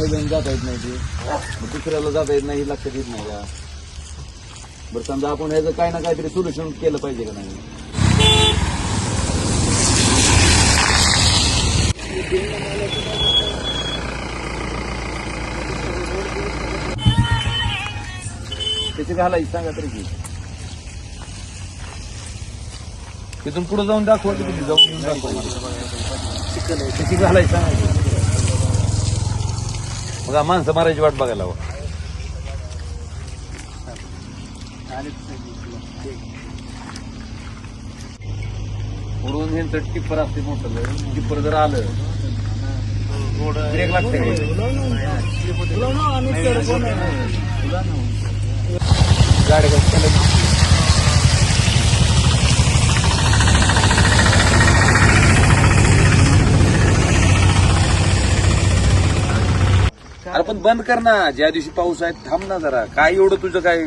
नाही घेऊन जाता येत नाही ती. मग दुसऱ्याला जाता येत नाही हे लक्षात येत नाही का बरं समजा आपण ह्याचं काही ना काहीतरी सोल्युशन केलं पाहिजे का नाही? त्याची घालायची सांगा तरी की. तिथून पुढे जाऊन दाखवा तिथे जाऊन येऊन दाखवा मला. त्याची घालायची सांगा हा माणसं मारायची वाट बघायला हवं उडून हे टिप्पर असते मोठं टिप्पर जर आलं ब्रेक लागते. गाडी बंद कर ना. ज्या दिवशी पाऊस आहे थांब ना जरा. काय एवढं तुझं काय.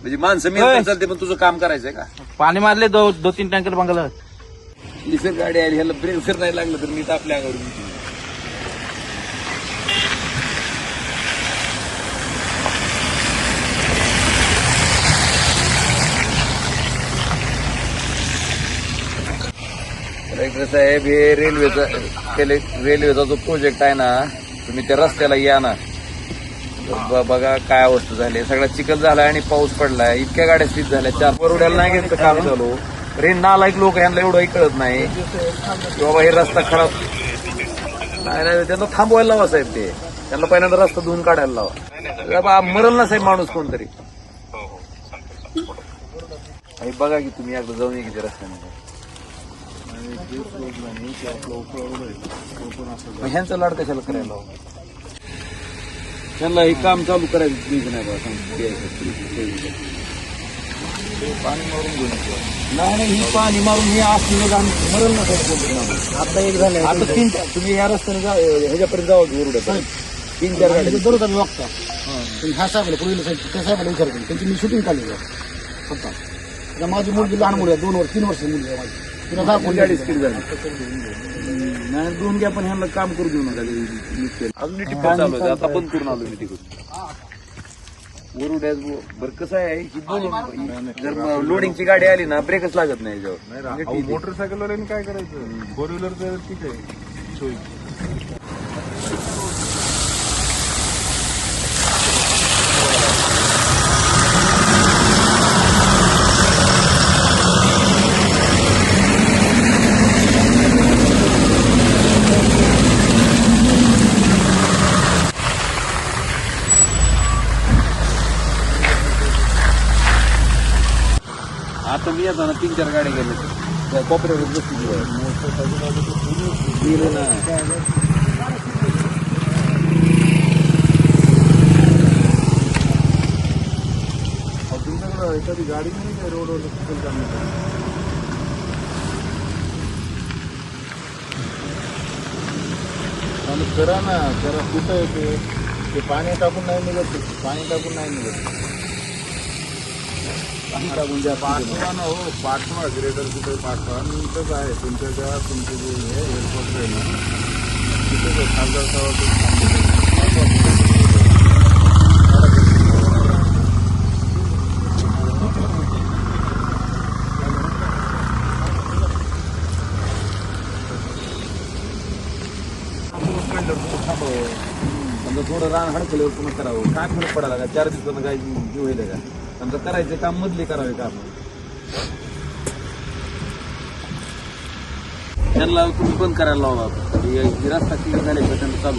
म्हणजे माणसं मी चालते पण तुझं काम करायचंय का? पाणी मारले दो दो तीन टँकर बंगला. निसर्ग गाडी आली ह्याला ब्रेक नाही लागलं तर मी तर आपल्या अंगावर साहेब हे रेल्वेचा रेल्वेचा जो प्रोजेक्ट आहे ना तुम्ही त्या रस्त्याला या ना. बघा काय अवस्था झाली सगळा चिखल झाला आणि पाऊस पडलाय. इतक्या गाड्या स्थित झाल्या. चार वरुड्याला नाही घेतलं काम चालू. रे नालायक लोक ह्यांना एवढंही कळत नाही. की बाबा हे रस्ता खराब. नाही नाही त्यांना थांबवायला लावा साहेब ते. त्यांना पहिल्यांदा रस्ता धुवून काढायला लावा. बाबा मरल ना साहेब माणूस कोणतरी. हे बघा की तुम्ही एकदा जाऊन ये की त्या रस्त्याने मग ह्यांचा लाड कशाला करायला? त्यांना हे काम चालू करायचं प्लीज नाही बा पाणी मारून घेऊन नाही नाही ही पाणी मारून हे असलेलं गाण मरल ना साहेब माणूस. आता एक झालं आता तीन तुम्ही या रस्त्याने जा ह्याच्यापर्यंत जावं वरुड्यापर्यंत तीन चार गाडी दररोज आम्ही वागता. पण ह्या साहेबाला पुढील साहेब त्या साहेबाला विचारतो त्यांची मी शूटिंग काढली फक्त आता माझी मुलगी लहान मुली आहे दोन वर्ष तीन वर्षाची मुलगी आहे माझी. झाली. नाही दोन घ्या पण ह्यांना काम करू देऊ नका. अजून टिप्पर चालू आहे. आता बंद करून आलो मी तिकडून वरुड्यात बरं कसं आहे की बोलून जर लोडिंगची गाडी आली ना ब्रेकच लागत नाही याच्यावर. मोटरसायकलवर काय करायचं? फोर व्हीलर ठीक आहे. सोयी ना तीन चार गाड्या गेले. त्या कोपऱ्यावर बसली गेले ना. एखादी गाडी नाही काय रोडवर चिखल आणि करा ना जरा कुठं येते ते? पाणी टाकून नाही निघत पाणी टाकून नाही निघत. पाठवा ना हो पाठवा ग्रेटर कुठे पाठवा आणि इथंच आहे तुमच्या त्या तुमचे जे हे एअरपोर्ट आहे ना आहे खासदार समजा थोडं रान हडकल्यावर पुन्हा करावं. काय फरक पडायला का चार दिवसानं काय जीव होईल का समजा करायचे काम मधले करावे काम त्यांना तुम्ही बंद करायला लावा. हे रस्ता क्लिअर झाले त्यांना चालू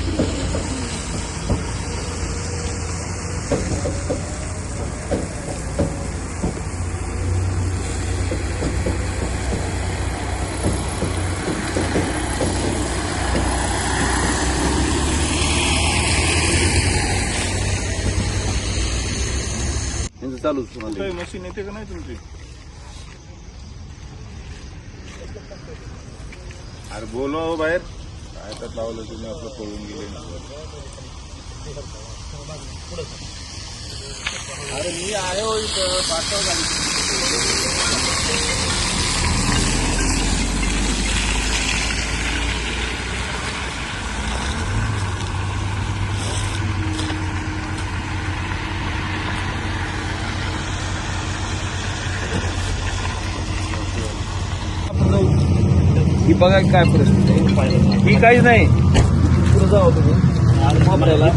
चालूच पुन्हा काही मशीन येते का नाही तुमची? अरे बोलवा हो बाहेर. काय तर लावलं तुम्ही आपलं पळून गेले. अरे मी आहे हो इथं पाठवा गाडी. बघा काय परिस्थिती आहे. ही काहीच नाही. पुढे जावं तुम्ही? कोपऱ्याला.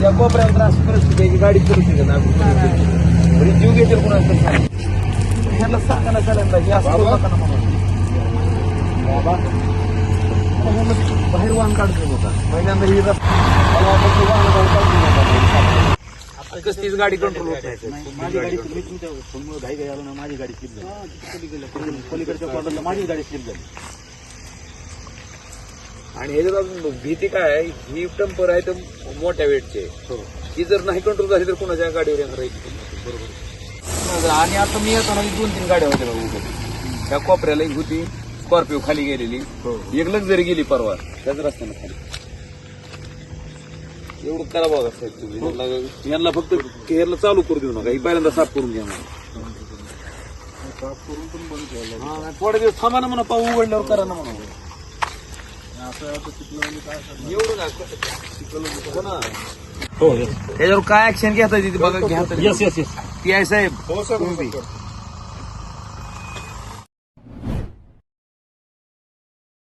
त्या कोपऱ्याला तर अशी परिस्थिती आहे की गाडी करू शकत नाही. बरी जीव घेतील तरी सांग. ह्याला सांगा ना सगळ्यांना की असं नका म्हणून. बाहेर वाहन काढतो नका पहिल्यांदा ही रस्ता मला वाटतं की वाहनं आता कसलीच गाडी कंट्रोल होत नाही. माझी गाडी मी तुमच्यासमोर घाई घाई आलो ना माझी गाडी स्लिप झाली. पलीकडच्या कॉर्नरला माझी गाडी स्लिप झाली. आणि ह्याच्यात अजून भीती काय आहे ही टेम्पर आहे तर मोठ्या वेटचे. ही जर नाही कंट्रोल झाली तर कोणाच्या गाडीवर येणार आहे? बरोबर. आणि आता मी येताना दोन तीन गाड्या होत्या उभ्या. त्या कोपऱ्याला एक होती स्कॉर्पिओ खाली गेलेली. एक लक्झरी गेली परवा. त्याच रस्त्यानं खाली. एवढं करा बघा साहेब तुम्ही. यांना- यांना फक्त हेरला चालू करू देऊ नका. ही पहिल्यांदा साफ करून घ्या म्हणा साफ करून पण बंद ठेवलं हा, थोडे दिवस थांबा ना म्हणा पाऊ उघडल्यावर करा ना म्हणा. ना हो. त्याच्यावर काय ऍक्शन घेता येते बघा घ्या. तरी. Yes yes yes P I साहेब. हो हो, सर.